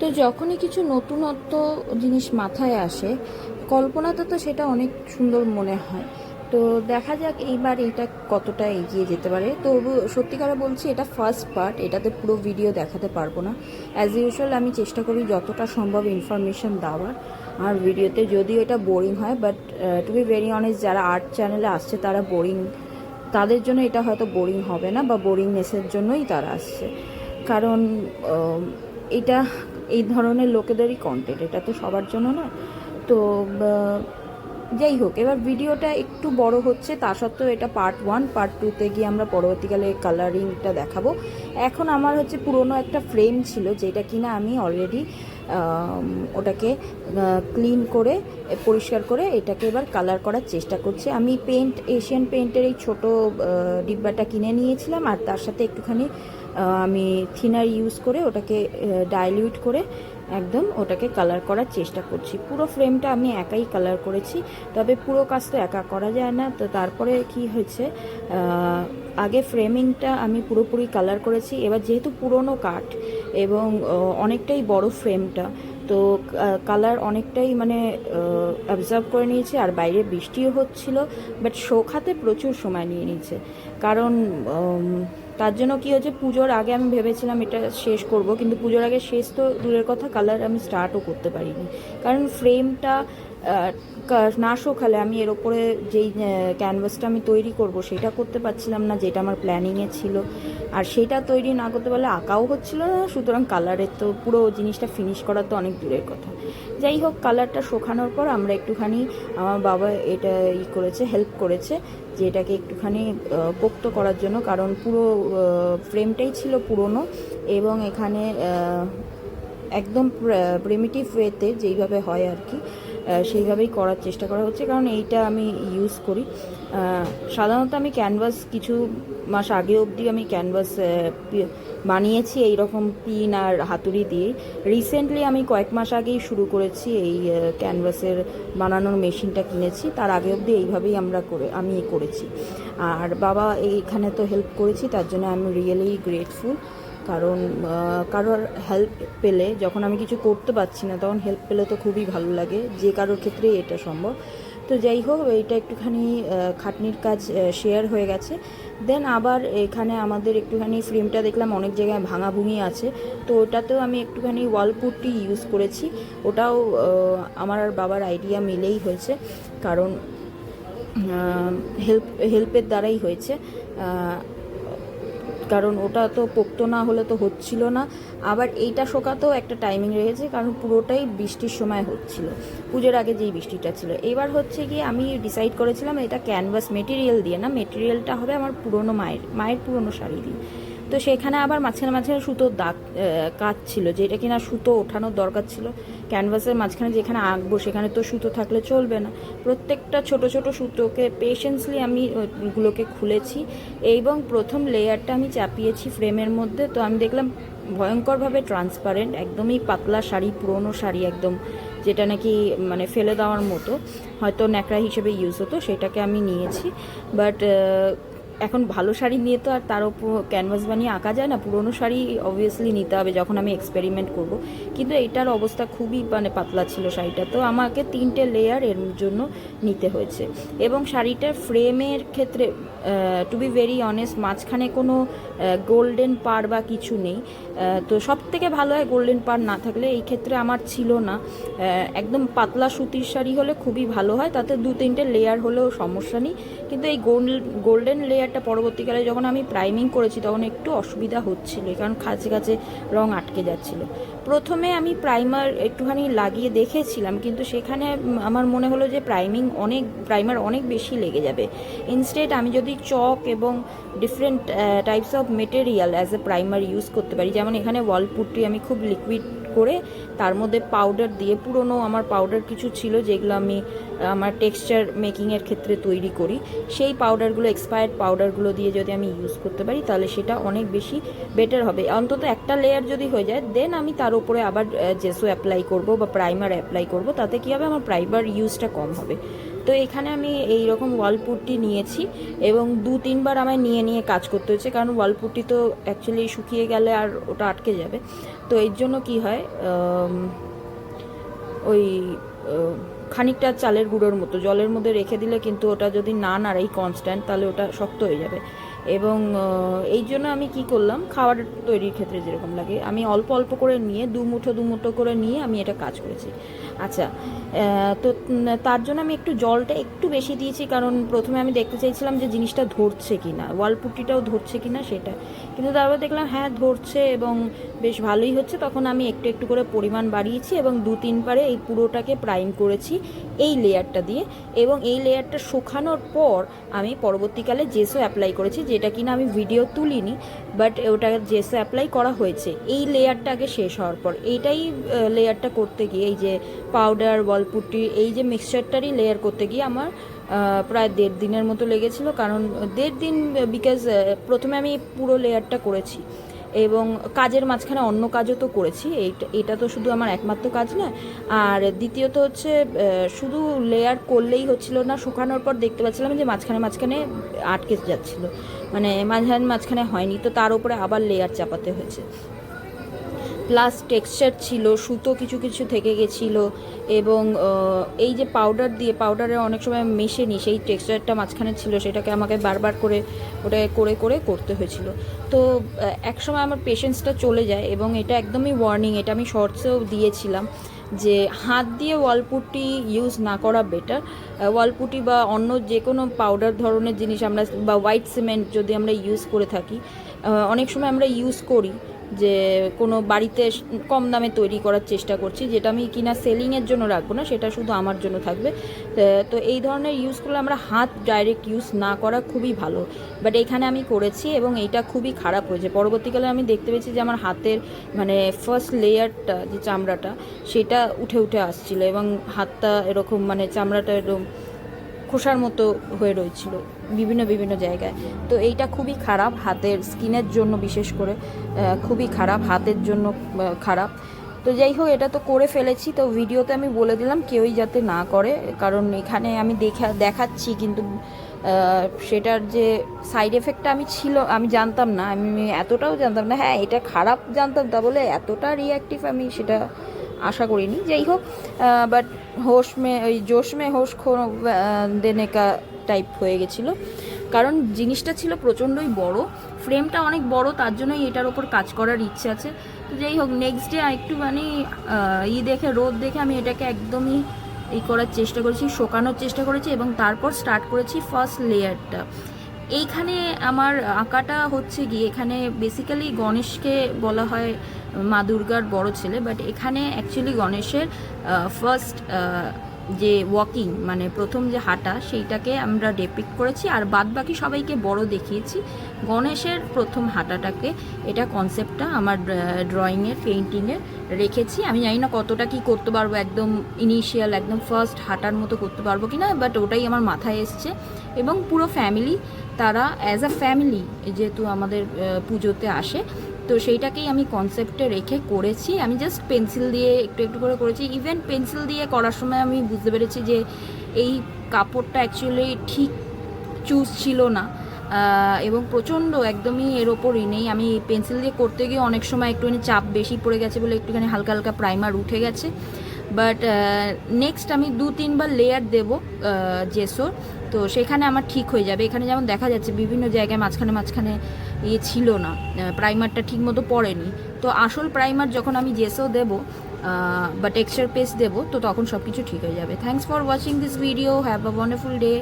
তো যখনই কিছু নতুনত্ব জিনিস মাথায় আসে কল্পনাতে তো সেটা অনেক সুন্দর মনে হয়। তো দেখা যাক এইবার এটা কতটা এগিয়ে যেতে পারে। তো সত্যিকারে বলছি, এটা ফার্স্ট পার্ট এটাতে পুরো ভিডিও দেখাতে পারব না। অ্যাজ ইউজুয়াল আমি চেষ্টা করি যতটা সম্ভব ইনফরমেশন দেওয়ার। আর ভিডিওতে যদিও এটা বোরিং হয় but to be very honest যারা আর্ট চ্যানেলে আসছে, তারা বোরিং তাদের জন্য এটা হয়তো বোরিং হবে না, বা বোরিংনেসের জন্যই তারা আসছে। কারণ এটা এই ধরনের লোকেদেরই কন্টেন্ট এটা তো সবার জন্য না তো যাই হোক, এবার ভিডিওটা একটু বড় হচ্ছে, তা সত্ত্বেও এটা পার্ট ওয়ান পার্ট টুতে গিয়ে আমরা পরবর্তীকালে কালারিংটা দেখাবো। এখন আমার হচ্ছে পুরনো একটা ফ্রেম ছিল, যেটা কিনা আমি অলরেডি ওটাকে ক্লিন করে, পরিষ্কার করে এটাকে এবার কালার করার চেষ্টা করছি। আমি পেন্ট এশিয়ান পেন্টের এই ছোটো ডিব্বাটা কিনে নিয়েছিলাম, আর তার সাথে একটুখানি আমি থিনার ইউজ করে ওটাকে ডাইলিউট করে একদম ওটাকে কালার করার চেষ্টা করছি। পুরো ফ্রেমটা আমি একাই কালার করেছি, তবে পুরো কাজ তো একা করা যায় না। তো তারপরে কি হয়েছে আগে ফ্রেমিংটা আমি পুরোপুরি কালার করেছি। এবার যেহেতু পুরনো কাঠ এবং অনেকটাই বড় ফ্রেমটা তো কালার অনেকটাই মানে অবজার্ভ করে নিয়েছে আর বাইরে বৃষ্টিও হচ্ছিল বাট শোখাতে প্রচুর সময় নিয়ে নিয়েছে। কারণ তার জন্য কি হয়েছে, পুজোর আগে আমি ভেবেছিলাম এটা শেষ করব, কিন্তু পুজোর আগে শেষ তো দূরের কথা কালার আমি স্টার্টও করতে পারিনি। কারণ ফ্রেমটা না শোখালে আমি এর ওপরে যেই ক্যানভাসটা আমি তৈরি করব, সেটা করতে পারছিলাম না, যেটা আমার প্ল্যানিংয়ে ছিল। আর সেটা তৈরি না করতে পারলে আঁকাও হচ্ছিল না, সুতরাং কালারের তো পুরো জিনিসটা ফিনিশ করা তো অনেক দূরের কথা। যাই হোক কালারটা শোখানোর পর আমরা একটুখানি আমার বাবা এটা ই করেছে হেল্প করেছে, যে এটাকে একটুখানি পোক্ত করার জন্য, কারণ পুরো ফ্রেমটাই ছিল পুরনো এবং এখানে একদম প্রিমিটিভ ওয়েতে যেইভাবে হয় আর কি সেইভাবেই করার চেষ্টা করা হচ্ছে, কারণ এইটা আমি ইউজ করি। সাধারণত আমি ক্যানভাস কিছু মাস আগে অবধি আমি ক্যানভাস বানিয়েছি এই রকম পিন আর হাতুড়ি দিয়ে। রিসেন্টলি আমি কয়েক মাস আগেই শুরু করেছি এই ক্যানভাসের বানানোর মেশিনটা কিনেছি, তার আগে অবধি এইভাবেই আমরা করে, আমি করেছি। আর বাবা এইখানে তো হেল্প করেছি, তার জন্য আমি রিয়েলি গ্রেটফুল কারণ কারোর হেল্প পেলে যখন আমি কিছু করতে পারছি না, তখন হেল্প পেলে তো খুবই ভালো লাগে। যে কারোর ক্ষেত্রেই এটা সম্ভব। তো যাই হোক, এইটা একটুখানি খাটনির কাজ শেয়ার হয়ে গেছে। দেন আবার এখানে আমাদের একটুখানি ফ্রেমটা দেখলাম, অনেক জায়গায় ভাঙা ভুঙি আছে। তো ওটাতেও আমি একটুখানি ওয়ালপুটটি ইউজ করেছি। ওটাও আমার আর বাবার আইডিয়া মিলেই হয়েছে। কারণ হেল্প হেল্পের দ্বারাই হয়েছে। কারণ ওটা তো পোক্ত না হলে তো হচ্ছিল না। আবার এইটা শোকাতেও একটা টাইমিং রয়েছে, কারণ পুরোটাই বৃষ্টির সময় হচ্ছিল। পুজোর আগে যেই বৃষ্টিটা ছিল। এবার হচ্ছে কি আমি ডিসাইড করেছিলাম এটা ক্যানভাস মেটেরিয়াল দিয়ে না মেটেরিয়ালটা হবে আমার পুরনো মায়ের মায়ের পুরনো শাড়ি দিয়ে। তো সেখানে আবার মাঝখানে মাঝখানে সুতোর দাগ কাজ ছিল, যেটা কিনা সুতো ওঠানোর দরকার ছিল। ক্যানভাসের মাঝখানে যেখানে আঁকবো, সেখানে তো সুতো থাকলে চলবে না। প্রত্যেকটা ছোট ছোট সুতোকে পেশেন্সলি আমি ওগুলোকে খুলেছি এবং প্রথম লেয়ারটা আমি চাপিয়েছি ফ্রেমের মধ্যে। তো আমি দেখলাম ভয়ঙ্করভাবে ট্রান্সপারেন্ট একদমই পাতলা শাড়ি, পুরনো শাড়ি একদম, যেটা নাকি মানে ফেলে দেওয়ার মতো। হয়তো ন্যাকড়া হিসেবে ইউজ হতো, সেটাকে আমি নিয়েছি। বাট এখন ভালো শাড়ি নিয়ে তো আর তার উপর ক্যানভাস বানিয়ে আঁকা যায় না। পুরনো শাড়ি অবভিয়াসলি নিতে হবে যখন আমি এক্সপেরিমেন্ট করব। কিন্তু এটার অবস্থা খুবই মানে পাতলা ছিল শাড়িটা। তো আমাকে তিনটে লেয়ার এর জন্য নিতে হয়েছে। এবং শাড়িটার ফ্রেমের ক্ষেত্রে টু বি ভেরি অনেস্ট মাঝখানে কোনো গোল্ডেন পার বা কিছু নেই। তো সব থেকে ভালো হয় গোল্ডেন পার না থাকলে এই ক্ষেত্রে আমার ছিল না। একদম পাতলা সুতির শাড়ি হলে খুবই ভালো হয়, তাতে দু তিনটে লেয়ার হলেও সমস্যা নেই। কিন্তু এই গোল্ডেন লেয়ারটা পরবর্তীকালে যখন আমি প্রাইমিং করেছি, তখন একটু অসুবিধা হচ্ছিল, কারণ কাছে কাছে রং আটকে যাচ্ছিল। প্রথমে আমি প্রাইমার একটুখানি লাগিয়ে দেখেছিলাম, কিন্তু সেখানে আমার মনে হলো যে প্রাইমিং অনেক প্রাইমার অনেক বেশি লেগে যাবে। ইনস্টেড আমি যদি চক এবং different types of material as a primer use করতে পারি, যেমন এখানে ওয়াল পুট্টি আমি খুব লিকুইড করে তার মধ্যে পাউডার দিয়ে, পুরনো আমার পাউডার কিছু ছিল যেগুলো আমি, আমার টেক্সচার মেকিংয়ের ক্ষেত্রে তৈরি করি। সেই পাউডারগুলো এক্সপায়ার্ড পাউডারগুলো দিয়ে যদি আমি ইউজ করতে পারি, তাহলে সেটা অনেক বেশি বেটার হবে। অন্তত একটা লেয়ার যদি হয়ে যায় দেন আমি তার উপরে আবার জেসো অ্যাপ্লাই করব বা প্রাইমার অ্যাপ্লাই করব, তাতে কী হবে? আমার প্রাইমার ইউজটা কম হবে। তো এখানে আমি এই রকম ওয়ালপুরটি নিয়েছি এবং দু তিনবার আমায় নিয়ে নিয়ে কাজ করতে হয়েছে, কারণ ওয়ালপুরটি তো অ্যাকচুয়ালি শুকিয়ে গেলে আর ওটা আটকে যাবে। তো এর জন্য কি হয় ওই খানিকটা চালের গুঁড়োর মতো, জলের মধ্যে রেখে দিলে কিন্তু ওটা যদি না নাড়াই কনস্ট্যান্ট তাহলে ওটা শক্ত হয়ে যাবে। এবং এই জন্য আমি কি করলাম, খাবার তৈরির ক্ষেত্রে যেরকম লাগে, আমি অল্প অল্প করে নিয়ে, দু মুঠো দু মুঠো করে নিয়ে আমি এটা কাজ করেছি। আচ্ছা তো তার জন্য আমি একটু জলটা একটু বেশি দিয়েছি, কারণ প্রথমে আমি দেখতে চাইছিলাম যে জিনিসটা ধরছে কি না ওয়ালপুটিটাও ধরছে কি না সেটা। কিন্তু তারপর দেখলাম হ্যাঁ ধরছে এবং বেশ ভালোই হচ্ছে। তখন আমি একটু একটু করে পরিমাণ বাড়িয়েছি এবং দু তিন পারে এই পুরোটাকে প্রাইম করেছি এই লেয়ারটা দিয়ে এবং এই লেয়ারটা শুকানোর পর আমি পরবর্তীকালে জেসো অ্যাপ্লাই করেছি যেটা কিনা আমি ভিডিও তুলিনি বাট ওটা যেসে অ্যাপ্লাই করা হয়েছে, এই লেয়ারটা আগে শেষ হওয়ার পর, এইটাই লেয়ারটা করতে গিয়ে, এই যে পাউডার বলপুটি এই যে মিক্সচারটারই লেয়ার করতে গিয়ে আমার প্রায় দেড় দিনের মতো লেগেছিল, কারণ দেড় দিন বিকজ প্রথমে আমি পুরো লেয়ারটা করেছি। এবং কাজের মাঝখানে অন্য কাজও তো করেছি। এটা তো শুধু আমার একমাত্র কাজ না। আর দ্বিতীয়ত হচ্ছে শুধু লেয়ার করলেই হচ্ছিল না, শুকানোর পর দেখতে পাচ্ছিলাম যে মাঝখানে মাঝখানে আটকে যাচ্ছিল। মানে মাঝখানে মাঝখানে হয়নি। তো তার উপরে আবার লেয়ার চাপাতে হয়েছে। প্লাস টেক্সচার ছিল, সুতো কিছু কিছু থেকে গেছিল এবং এই যে পাউডার দিয়ে পাউডারে অনেক সময় মেশে নি সেই টেক্সচারটা মাঝখানে ছিল, সেটাকে আমাকে বারবার করে, ওটা করে করে করতে হয়েছিল। তো এক সময় আমার পেশেন্সটা চলে যায় এবং এটা একদমই ওয়ার্নিং এটা আমি শর্টসেও দিয়েছিলাম যে হাত দিয়ে ওয়ালপুটি ইউজ না করা বেটার ওয়ালপুটি বা অন্য যে কোনো পাউডার ধরনের জিনিস আমরা, বা হোয়াইট সিমেন্ট যদি আমরা ইউজ করে থাকি অনেক সময় আমরা ইউজ করি যে কোনো বাড়িতে কম দামে তৈরি করার চেষ্টা করছি, যেটা আমি কিনা সেলিংয়ের জন্য রাখব না, সেটা শুধু আমার জন্য থাকবে। তো এই ধরনের ইউজ করলে আমরা হাত ডাইরেক্ট ইউজ না করা খুবই ভালো। বাট এখানে আমি করেছি এবং এইটা খুবই খারাপ হয়েছে। পরবর্তীকালে আমি দেখতে পেয়েছি যে আমার হাতের মানে ফার্স্ট লেয়ারটা যে চামড়াটা, সেটা উঠে উঠে আসছিল এবং হাতটা এরকম মানে চামড়াটা এরকম খোসার মতো হয়ে রয়েছিল বিভিন্ন বিভিন্ন জায়গায়। তো এইটা খুবই খারাপ, হাতের স্কিনের জন্য বিশেষ করে খুবই খারাপ, হাতের জন্য খারাপ। তো যাই হোক, এটা তো করে ফেলেছি। তো ভিডিওতে আমি বলে দিলাম, কেউই যাতে না করে, কারণ এখানে আমি দেখা, দেখাচ্ছি কিন্তু সেটার যে সাইড এফেক্টটা আমি ছিল, আমি জানতাম না। আমি এতটাও জানতাম না হ্যাঁ এটা খারাপ জানতাম তা বলে এতটা রিয়াক্টিভ আমি সেটা আশা করিনি। যাই হোক বাট হোশ মে ওই জোশ মে হোশ খো দেনে কা টাইপ হয়ে গেছিল। কারণ জিনিসটা ছিল প্রচণ্ডই বড়। ফ্রেমটা অনেক বড় তার জন্যই এটার ওপর কাজ করার ইচ্ছে আছে। তো যাই হোক নেক্সট ডে একটুখানি আহ, ই দেখে রোদ দেখে আমি এটাকে একদমই এই করার চেষ্টা করেছি শোকানোর চেষ্টা করেছি এবং তারপর স্টার্ট করেছি ফার্স্ট লেয়ারটা এইখানে আমার আঁকাটা হচ্ছে গিয়ে এখানে বেসিক্যালি গণেশকে বলা হয় মা দুর্গার বড় ছেলে বাট এখানে অ্যাকচুয়ালি গণেশের ফার্স্ট যে ওয়াকিং মানে প্রথম যে হাঁটা, সেইটাকে আমরা ডেপিক্ট করেছি। আর বাদ বাকি সবাইকে বড় দেখিয়েছি। গণেশের প্রথম হাঁটাটাকে, এটা কনসেপ্টটা আমার ড্রয়িংয়ের পেন্টিংয়ে রেখেছি। আমি জানি না কতটা কি করতে পারব, একদম ইনিশিয়াল একদম ফার্স্ট হাঁটার মতো করতে পারব কি না বাট ওটাই আমার মাথায় এসছে। এবং পুরো ফ্যামিলি তারা অ্যাজ আ ফ্যামিলি যেহেতু আমাদের পুজোতে আসে তো সেইটাকেই আমি কনসেপ্টে রেখে করেছি। আমি জাস্ট পেন্সিল দিয়ে একটু একটু করে করেছি। ইভেন পেন্সিল দিয়ে করার সময় আমি বুঝতে পেরেছি যে এই কাপড়টা অ্যাকচুয়ালি ঠিক চুজ ছিল না। এবং প্রচণ্ড একদমই এর ওপরই নেই। আমি পেন্সিল দিয়ে করতে গিয়ে অনেক সময় একটুখানি চাপ বেশি পড়ে গেছে বলে একটুখানি হালকা হালকা প্রাইমার উঠে গেছে। বাট নেক্সট আমি দু তিনবার লেয়ার দেবো জেসোর তো সেখানে আমার ঠিক হয়ে যাবে। এখানে যেমন দেখা যাচ্ছে বিভিন্ন জায়গায় মাঝখানে মাঝখানে ইয়ে ছিল না। প্রাইমারটা ঠিকমতো পড়েনি। তো আসল প্রাইমার যখন আমি জেসও দেবো বা টেক্সচার পেস্ট দেবো, তো তখন সব কিছু ঠিক হয়ে যাবে। Thanks for watching this video have a wonderful day